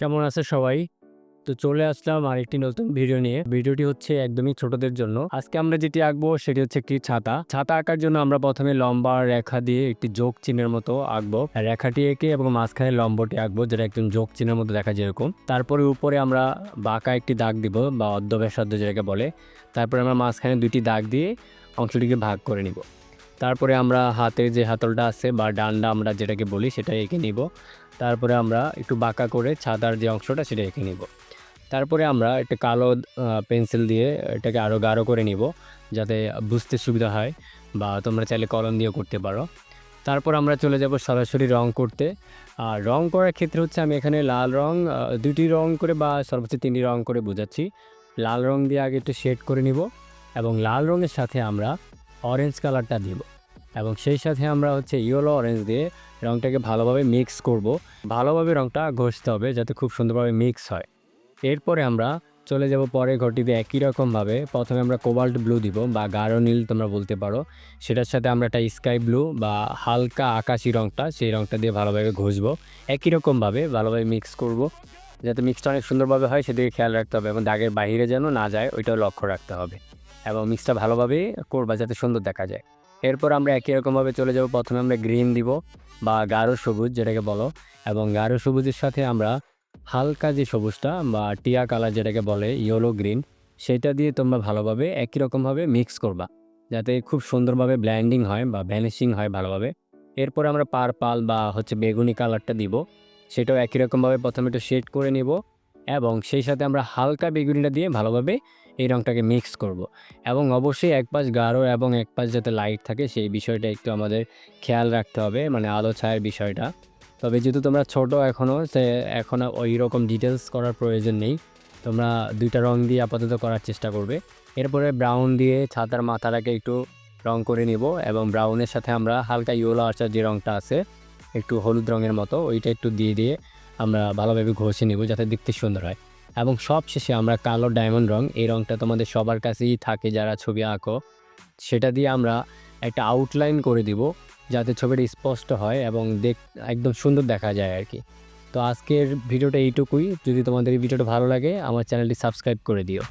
কেমন আছে সবাই? তো চলে আসলাম আরেকটি নতুন ভিডিও নিয়ে। ভিডিওটি হচ্ছে একদমই ছোটদের জন্য। আজকে আমরা যেটি আঁকবো সেটি হচ্ছে একটি ছাতা। ছাতা আঁকার জন্য আমরা প্রথমে লম্বা রেখা দিয়ে একটি যোগ চিহ্নের মতো আঁকবো। রেখাটি এঁকে এবং মাঝখানে লম্বটি আঁকবো যেটা একদম যোগ চিহ্নের মতো দেখা যেরকম তারপরে উপরে আমরা বাঁকা একটি দাগ দিব বা অর্ধ ব্যাসার্ধ যেটাকে বলে। তারপরে আমরা মাঝখানে দুইটি দাগ দিয়ে অংশটিকে ভাগ করে নিব। তারপরে আমরা হাতের যে হাতলটা আছে বা ডান্ডা আমরা যেটাকে বলি সেটা এঁকে নিব। তারপরে আমরা একটু বাঁকা করে ছাতার যে অংশটা সেটা এঁকে নিব। তারপরে আমরা একটা কালো পেন্সিল দিয়ে এটাকে আরও গাঢ় করে নিব যাতে বুঝতে সুবিধা হয় বা তোমরা চাইলে কলম দিয়ে করতে পারো। তারপর আমরা চলে যাব সরাসরি রং করতে। আর রং করার ক্ষেত্রে হচ্ছে আমি এখানে লাল রং দুটি রং করে বা সর্বোচ্চ তিনটি রং করে বোঝাচ্ছি। লাল রং দিয়ে আগে একটু শেড করে নিব এবং লাল রঙের সাথে আমরা অরেঞ্জ কালারটা দিব। এবং সেই সাথে আমরা হচ্ছে ইয়েলো অরেঞ্জ দিয়ে রংটাকে ভালোভাবে মিক্স করব। ভালোভাবে রংটা ঘষতে হবে যাতে খুব সুন্দরভাবে মিক্স হয়। এরপরে আমরা চলে যাব পরের ঘরটিতে একই রকমভাবে। প্রথমে আমরা কোবাল্ট ব্লু দিব বা গাঢ় নীল তোমরা বলতে পারো। সেটার সাথে আমরা একটা স্কাই ব্লু বা হালকা আকাশি রংটা সেই রংটা দিয়ে ভালোভাবে ঘষবো। একই রকমভাবে ভালোভাবে মিক্স করব। যাতে মিক্সটা অনেক সুন্দরভাবে হয় সেদিকে খেয়াল রাখতে হবে এবং দাগের বাইরে যেন না যায়, ওইটাও লক্ষ্য রাখতে হবে। এবং মিক্সটা ভালোভাবে করবা যাতে সুন্দর দেখা যায়। এরপর আমরা একই রকমভাবে চলে যাব। প্রথমে আমরা গ্রিন দিব বা গাঢ় সবুজ যেটাকে বলো এবং গাঢ় সবুজের সাথে আমরা হালকা যে সবুজটা বা টিয়া কালার যেটাকে বলে ইয়েলো গ্রিন সেটা দিয়ে তোমরা ভালোভাবে একই রকমভাবে মিক্স করবা। যাতে খুব সুন্দরভাবে ব্ল্যান্ডিং হয় বা ভ্যানিশিং হয় ভালোভাবে। এরপর আমরা পারপাল বা হচ্ছে বেগুনি কালারটা দিব। সেটাও একই রকমভাবে প্রথমে একটু শেড করে নিব। এবং সেই সাথে আমরা হালকা বেগুনিটা দিয়ে ভালোভাবে এই রঙটাকে মিক্স করব। এবং অবশ্যই এক পাশ গাঢ় এবং এক পাশ যাতে লাইট থাকে, সেই বিষয়টা একটু আমাদের খেয়াল রাখতে হবে মানে আলো ছায়ার বিষয়টা। তবে যেহেতু তোমরা ছোট এখনও সে এখনও ওই রকম ডিটেলস করার প্রয়োজন নেই। তোমরা দুইটা রং দিয়ে আপাতত করার চেষ্টা করবে। এরপরে ব্রাউন দিয়ে ছাতার মাথাটাকে একটু রং করে নিব এবং ব্রাউনের সাথে আমরা হালকা ইয়োলো আর্চার যে রঙটা আছে, একটু হলুদ রঙের মতো, ওইটা একটু দিয়ে দিয়ে আমরা ভালোভাবে ঘষে নেব যাতে দেখতে সুন্দর হয়। এবং সব শেষে আমরা কালো ডায়মন্ড রং, এই রঙটা তোমাদের সবার কাছেই থাকে যারা ছবি আঁকো, সেটা দিয়ে আমরা একটা আউটলাইন করে দিব যাতে ছবিটা স্পষ্ট হয় এবং দেখ, একদম সুন্দর দেখা যায় আর কি। তো আজকের ভিডিওটা এইটুকুই। যদি তোমাদের এই ভিডিওটা ভালো লাগে, আমার চ্যানেলটি সাবস্ক্রাইব করে দিও।